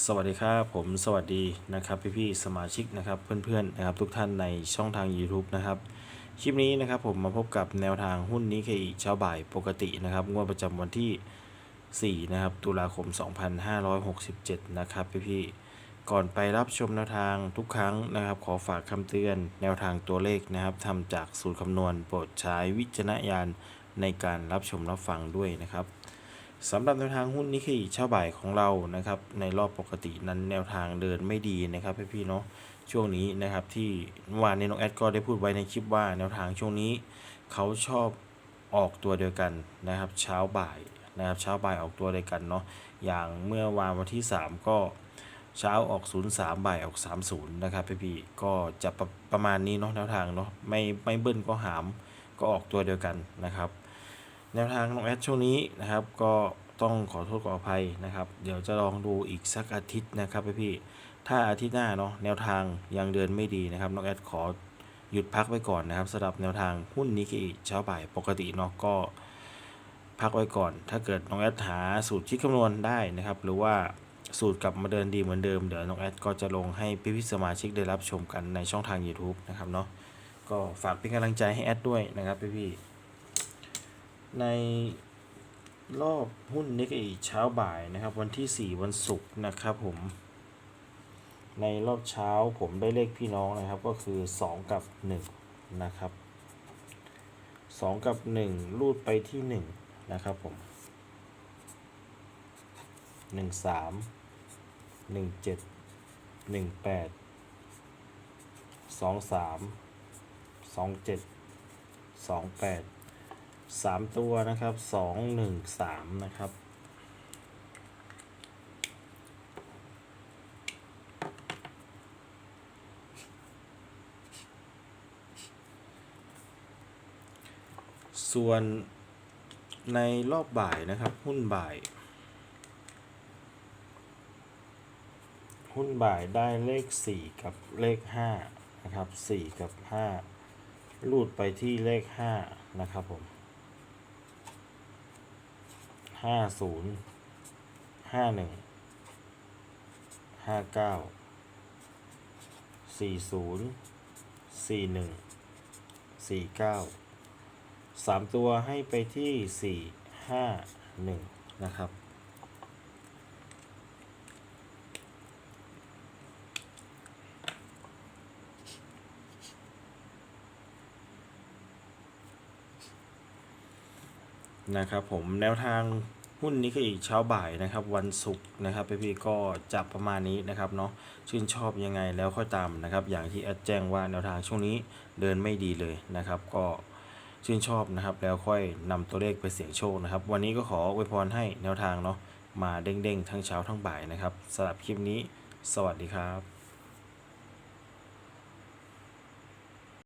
สวัสดีครับผมสวัสดีนะครับพี่ๆสมาชิกนะครับเพื่อนๆนะครับทุกท่านในช่องทาง YouTube นะครับคลิปนี้นะครับผมมาพบกับแนวทางหุ้นนิเคอีเช้าบ่ายปกตินะครับงวดประจำวันที่ 4 นะครับ ตุลาคม 2567 นะครับพี่ๆก่อนไปรับชมแนวทางทุกครั้งนะครับ ขอฝากคำเตือนแนวทางตัวเลขนะครับทำจากสูตรคำนวณโปรดใช้วิจารณญาณในการรับชมรับฟังด้วยนะครับ สำหรับแนวทางหุ้นนิเคอีเช้าบ่ายของเรานะครับ ในรอบปกตินั้นแนวทางเดินไม่ดีนะครับพี่ๆเนาะช่วงนี้นะครับที่เมื่อวานนน้องแอดก็ได้พูดไว้ในคลิปว่าแนวทางช่วงนี้ เขาชอบออกตัวเดียวกันนะครับ เช้าบ่ายนะครับเช้าบ่ายออกตัวเดียวกันเนาะอย่างเมื่อวานวันที่ 3 ก็เช้าออก 03 บ่ายออก 30 นะครับพี่ๆก็จะประประมาณนี้เนาะแนวทางเนาะไม่ไม่เบิ้ลก็หามก็ออกตัวเดียวกันนะครับ แนวทางน้องแอดช่วงนี้นะครับก็ ต้องขอโทษขออภัยนะครับ เดี๋ยวจะลองดูอีกสักอาทิตย์นะครับพี่ๆถ้าอาทิตย์หน้าเนาะแนวทางยังเดินไม่ดีนะครับน้องแอดขอหยุดพักไว้ก่อนนะครับสำหรับแนวทางหุ้นนิกเกอิเช้าบ่ายปกติเนาะก็พักไว้ก่อน ถ้าเกิดน้องแอดหาสูตรคิดคำนวณได้นะครับ หรือว่าสูตรกลับมาเดินดีเหมือนเดิม เดี๋ยวน้องแอดก็จะลงให้พี่ๆสมาชิกได้รับชมกันในช่องทาง YouTube นะครับเนาะก็ฝากเป็นกำลังใจให้แอดด้วยนะครับพี่ๆใน รอบหุ้นนิกเกอีเช้าบ่ายนะครับ วันที่ 4 วันศุกร์นะครับผม ในรอบเช้าผมได้เลขพี่น้องนะครับก็คือ 2 กับ 1 นะครับ 2 กับ 1 รูดไปที่ 1 นะครับผม 1 3 1 7 1 8 2 3 2 7 2 8 สามตัวนะครับสองหนึ่งสามนะครับ ส่วนในรอบบ่ายนะครับ หุ้นบ่าย หุ้นบ่ายได้เลขสี่กับเลขห้านะครับสี่กับห้ารูดไปที่เลขห้านะครับผม ห้าศูนย์ห้าหนึ่งห้าเก้าสี่ศูนย์สี่หนึ่งสี่เก้าสามตัวให้ไปที่สี่ห้าหนึ่งนะครับ นะครับผมแนวทางหุ้นนี้ก็อีกเช้าบ่ายนะครับวันศุกร์นะครับพี่ๆก็จะประมาณนี้นะครับเนาะชื่นชอบยังไงแล้วค่อยตามนะครับอย่างที่แอดแจ้งว่าแนวทางช่วงนี้เดินไม่ดีเลยนะครับ ก็ชื่นชอบนะครับแล้วค่อยนำตัวเลขไปเสี่ยงโชคนะครับ วันนี้ก็ขออวยพรให้แนวทางเนาะมาเด้งๆ ทั้งเช้าทั้งบ่ายนะครับสำหรับคลิปนี้ สวัสดีครับ